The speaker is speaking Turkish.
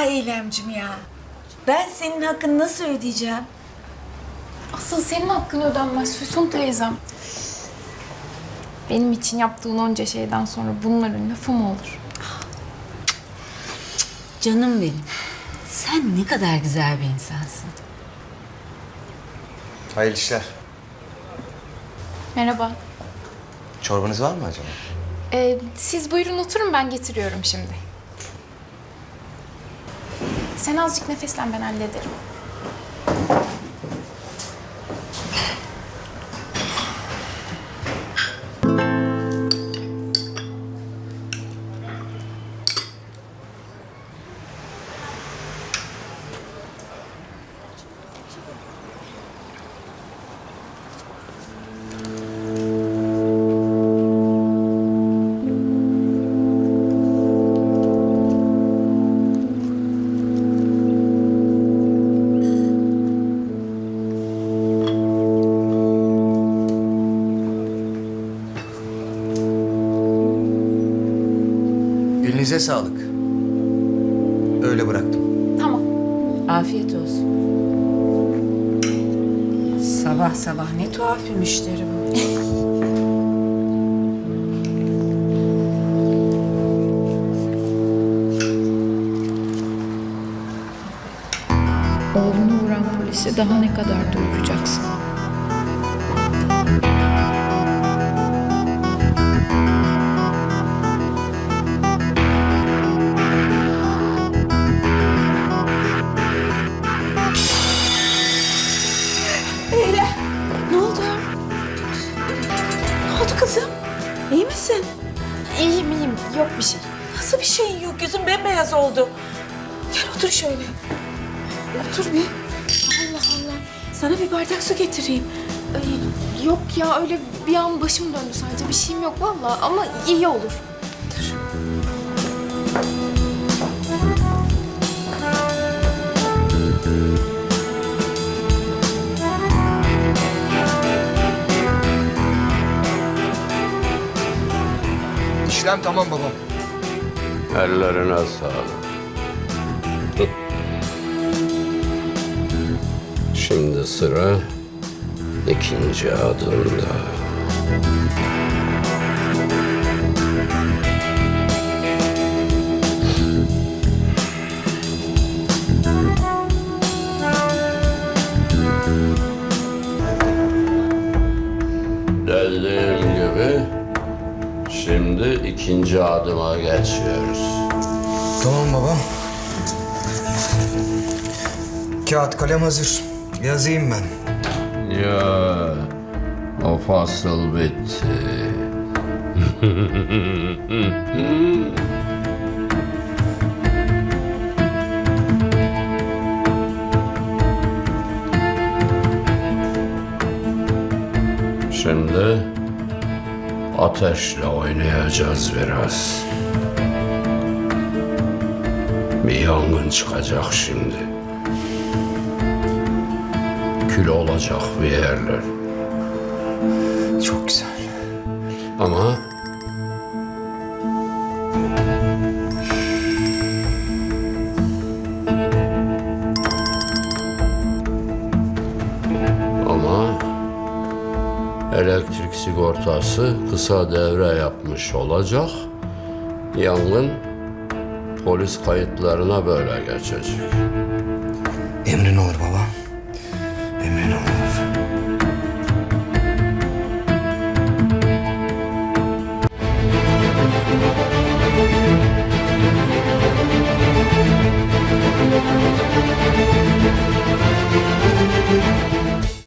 Ah Eylemcim ya. Ben senin hakkını nasıl ödeyeceğim? Asıl senin hakkın ödenmez Füsun teyzem. Benim için yaptığın onca şeyden sonra bunların lafı mı olur? Canım benim. Sen ne kadar güzel bir insansın. Hayırlı işler. Merhaba. Çorbanız var mı acaba? Ee, siz buyurun oturun ben getiriyorum şimdi. Sen azıcık nefeslen ben hallederim. Elinize sağlık. Öyle bıraktım. Tamam. Afiyet olsun. Sabah sabah ne tuhaf bir müşteri bu. Oğlunu vuran polise daha ne kadar duyuracaksın? Şey. Nasıl bir şeyin yok? Yüzün bembeyaz oldu. Gel otur şöyle. Otur bir. Allah Allah. Sana bir bardak su getireyim. Ay, yok ya öyle bir an başım döndü sadece. Bir şeyim yok vallahi ama iyi olur. İşlem tamam babam. Ellerine sağlık. Şimdi sıra ikinci adımda. Şimdi ikinci adıma geçiyoruz. Tamam babam. Kağıt kalem hazır. Yazayım ben. Ya o fasıl bitti. Şimdi ateşle oynayacağız biraz. Bir yangın çıkacak şimdi. Kül olacak bir yerler. Çok güzel. Ama ama elektrik sigortası kısa devre yapmış olacak. Yangın polis kayıtlarına böyle geçecek. Emrin olur baba.